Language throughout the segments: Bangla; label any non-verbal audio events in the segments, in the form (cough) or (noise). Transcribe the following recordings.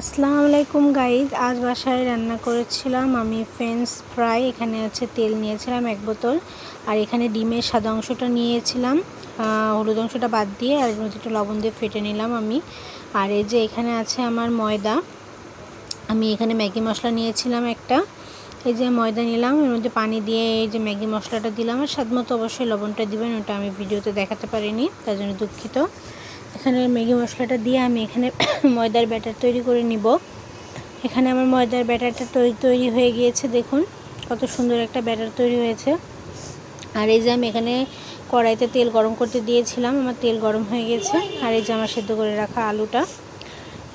আসসালামু আলাইকুম গাইজ আজ বাসায় রান্না করেছিলাম আমি ফ্রেঞ্চ ফ্রাই এখানে আছে তেল নিয়েছিলাম এক বোতল, আর এখানে ডিমের সাদা অংশটা নিয়েছিলাম হলুদ অংশটা বাদ দিয়ে, আর একটু লবণ দিয়ে ফেটে নিলাম আমি, আর এই যে এখানে আছে আমার ময়দা, আমি এখানে ম্যাগি মশলা নিয়েছিলাম একটা, এই যে ময়দা নিলাম, এর মধ্যে পানি দিয়ে এই যে ম্যাগি মশলাটা দিলাম, আর স্বাদ মতো অবশ্যই লবণটা দিবেন, ওটা আমি ভিডিওতে দেখাতে পারিনি, তার জন্য দুঃখিত। এখানে ম্যাগি মশলাটা দিয়ে আমি এখানে (coughs) ময়দার ব্যাটার তৈরি করে নিব। এখানে আমার ময়দার ব্যাটারটা তৈরি তৈরি হয়ে গিয়েছে, দেখুন। কত সুন্দর একটা ব্যাটার তৈরি হয়েছে। আর এই যে আমি এখানে কড়াইতে তেল গরম করতে দিয়েছিলাম, আমার তেল গরম হয়ে গেছে। আর এই যে আমার সেদ্ধ করে রাখা আলুটা।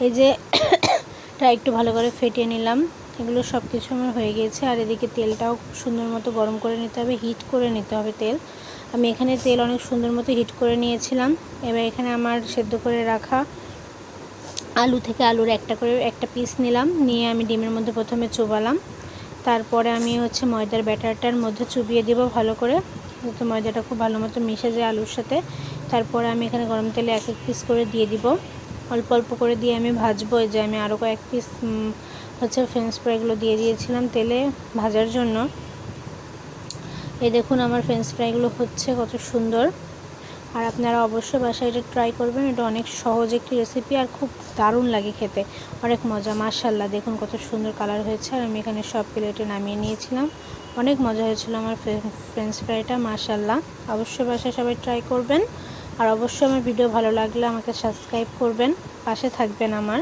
এই যে (coughs) টা একটু ভালো করে ফেটিয়ে নিলাম। এগুলো সব কিছু আমার হয়ে গিয়েছে। আর এদিকে তেলটাও সুন্দর মতো গরম করে নিতে হবে হিট করে নিতে হবে তেল। আমি এখানে তেল অনেক সুন্দর মতো হিট করে নিয়েছিলাম। এবার এখানে আমার সেদ্ধ করে রাখা আলু থেকে আলুর একটা করে, একটা পিস নিলাম। নিয়ে আমি ডিমের মধ্যে প্রথমে চুবালাম। তারপরে আমি হচ্ছে ময়দার ব্যাটারটার মধ্যে চুবিয়ে দিব ভালো করে। যাতে ময়দাটা খুব ভালো মতো মিশে যায় আলুর সাথে। তারপরে আমি এখানে গরম তেলে এক এক পিস করে দিয়ে দিব। অল্প অল্প করে দিয়ে আমি ভাজবো। যে আমি আরও কয়েক পিস হচ্ছে ফ্রেঞ্চ ফ্রাইগুলো দিয়ে দিয়েছিলাম তেলে ভাজার জন্য। এই দেখুন আমার ফ্রেঞ্চ ফ্রাইগুলো হচ্ছে কত সুন্দর। আর আপনারা অবশ্যই বাসায় এটা ট্রাই করবেন, এটা অনেক সহজ একটি রেসিপি আর খুব দারুণ লাগে খেতে। অনেক মজা মাশাল্লাহ দেখুন কত সুন্দর কালার হয়েছে। আর আমি এখানে সব প্লেটে নামিয়ে নিয়েছিলাম। অনেক মজা হয়েছিল আমার ফ্রেঞ্চ ফ্রাইটা মাশাল্লাহ অবশ্যই বাসায় সবাই ট্রাই করবেন। আর অবশ্যই আমার ভিডিও ভালো লাগলে আমাকে সাবস্ক্রাইব করবেন। পাশে থাকবেন আমার।